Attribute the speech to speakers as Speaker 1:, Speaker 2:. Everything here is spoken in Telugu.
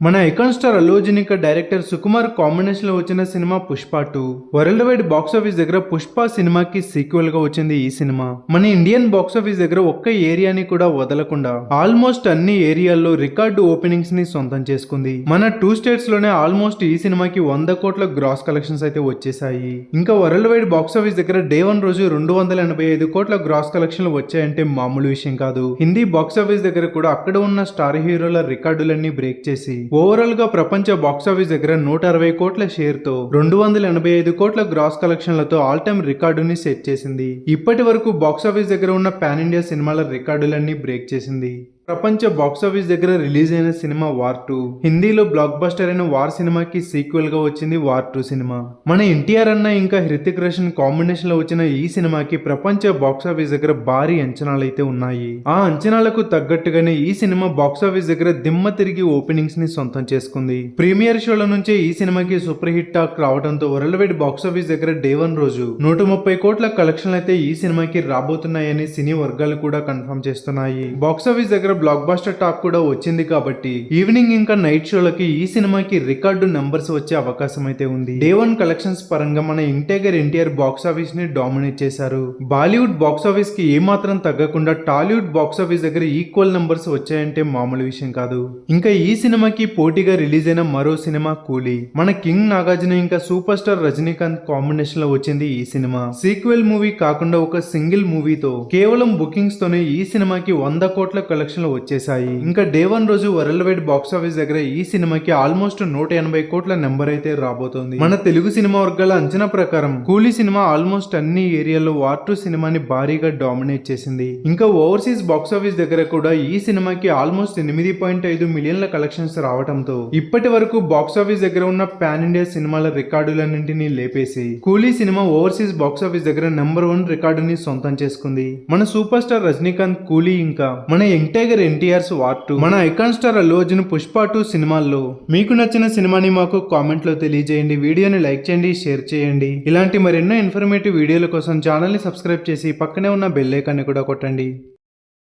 Speaker 1: మన ఐకాన్ స్టార్ అల్లు అర్జున్ ఇంకా డైరెక్టర్ సుకుమార్ కాంబినేషన్లో వచ్చిన cinema Pushpa two. World wide box office దగ్గర పుష్ప సినిమాకి సీక్వెల్గా వచ్చింది ఈ సినిమా. మన ఇండియన్ బాక్స్ ఆఫీస్ దగ్గర ఒక్క ఏరియాని కూడా వదలకుండా ఆల్మోస్ట్ అన్ని ఏరియాల్లో రికార్డు ఓపెనింగ్స్ని సొంతం చేసుకుంది. మన టూ స్టేట్స్లోనే ఆల్మోస్ట్ ఈ సినిమాకి వంద కోట్ల గ్రాస్ కలెక్షన్స్ అయితే వచ్చేసాయి ఇంకా వరల్డ్ వైడ్ బాక్స్ ఆఫీస్ దగ్గర డే వన్ రోజు రెండు వందల ఎనభై ఐదు కోట్ల గ్రాస్ కలెక్షన్లు వచ్చాయంటే మామూలు విషయం కాదు. హిందీ బాక్స్ ఆఫీస్ దగ్గర కూడా అక్కడ ఉన్న స్టార్ హీరోల రికార్డులన్నీ బ్రేక్ చేసి ఓవరాల్గా ప్రపంచ బాక్సాఫీస్ దగ్గర నూట అరవై కోట్ల షేర్తో రెండు వందల ఎనభై ఐదు కోట్ల గ్రాస్ కలెక్షన్లతో ఆల్ టైమ్ రికార్డుని సెట్ చేసింది. ఇప్పటి వరకు బాక్సాఫీస్ దగ్గర ఉన్న పాన్ ఇండియా సినిమాల రికార్డులన్నీ బ్రేక్ చేసింది. ప్రపంచ బాక్స్ ఆఫీస్ దగ్గర రిలీజ్ అయిన సినిమా వార్ టూ హిందీలో బ్లాక్ బస్టర్ అయిన వార్ సినిమాకి సీక్వెల్గా వచ్చింది వార్ టూ సినిమా మన ఎన్టీఆర్ అన్న ఇంకా హృతిక్ రోషన్ కాంబినేషన్లో వచ్చిన ఈ సినిమాకి ప్రపంచ బాక్స్ ఆఫీస్ దగ్గర భారీ అంచనాలు అయితే ఉన్నాయి. ఆ అంచనాలకు తగ్గట్టుగానే ఈ సినిమా బాక్స్ ఆఫీస్ దగ్గర దిమ్మ తిరిగి ఓపెనింగ్స్ని సొంతం చేసుకుంది. ప్రీమియర్ షోల నుంచే ఈ సినిమాకి సూపర్ హిట్ టాక్ రావడంతో వరల్డ్ వైడ్ బాక్స్ ఆఫీస్ దగ్గర డే వన్ రోజు నూట ముప్పై కోట్ల కలెక్షన్లు అయితే ఈ సినిమాకి రాబోతున్నాయని సినీ వర్గాలు కూడా కన్ఫర్మ్ చేస్తున్నాయి. బాక్స్ ఆఫీస్ దగ్గర బ్లాక్ బాస్టర్ టాక్ కూడా వచ్చింది కాబట్టి ఈవినింగ్ ఇంకా నైట్ షోలకి ఈ సినిమాకి రికార్డు నెంబర్స్ వచ్చే అవకాశం అయితే ఉంది. డే వన్ కలెక్షన్స్ పరంగా మన ఇంటేగర్ ఎన్టీఆర్ బాక్స్ ఆఫీస్ని డామినేట్ చేశారు. బాలీవుడ్ బాక్స్ ఆఫీస్కి ఏమాత్రం తగ్గకుండా టాలీవుడ్ బాక్స్ ఆఫీస్ దగ్గర ఈక్వల్ నంబర్స్ వచ్చాయంటే మామూలు విషయం కాదు. ఇంకా ఈ సినిమాకి పోటీగా రిలీజ్ అయిన మరో సినిమా కూలీ. మన కింగ్ నాగార్జున ఇంకా సూపర్ స్టార్ రజనీకాంత్ కాంబినేషన్లో వచ్చింది ఈ సినిమా. సీక్వెల్ మూవీ కాకుండా ఒక సింగిల్ మూవీతో కేవలం బుకింగ్స్ తోనే ఈ సినిమాకి వంద కోట్ల కలెక్షన్ లో వచ్చేసాయి ఇంకా డే వన్ రోజు వరల్డ్ వైడ్ బాక్స్ ఆఫీస్ దగ్గర ఈ సినిమాకి ఆల్మోస్ట్ నూట ఎనభై కోట్ల నెంబర్ అయితే రాబోతోంది. మన తెలుగు సినిమా వర్గాల అంచనా ప్రకారం కూలీ సినిమా ఆల్మోస్ట్ అన్ని ఏరియాలో వార్ టూ సినిమాని భారీగా డామినేట్ చేసింది. ఇంకా ఓవర్సీస్ బాక్స్ ఆఫీస్ దగ్గర కూడా ఈ సినిమాకి ఆల్మోస్ట్ ఎనిమిది పాయింట్ ఐదు మిలియన్ల కలెక్షన్స్ రావడంతో ఇప్పటి వరకు బాక్స్ ఆఫీస్ దగ్గర ఉన్న పాన్ ఇండియా సినిమాల రికార్డులన్నింటినీ లేపేసి Coolie cinema overseas box office దగ్గర నెంబర్ వన్ రికార్డుని సొంతం చేసుకుంది. మన సూపర్ స్టార్ రజనీకాంత్ కూలీ ఇంకా మన young tiger NTR's war two మన icon star Allu Arjun Pushpa two సినిమాల్లో. మీకు నచ్చిన సినిమాని మాకు కామెంట్లో తెలియజేయండి. వీడియోని లైక్ చేయండి షేర్ చేయండి. ఇలాంటి మరెన్నో ఇన్ఫర్మేటివ్ వీడియోల కోసం ఛానల్ని సబ్స్క్రైబ్ చేసి పక్కనే ఉన్న బెల్ ఐకాన్ని కూడా కొట్టండి.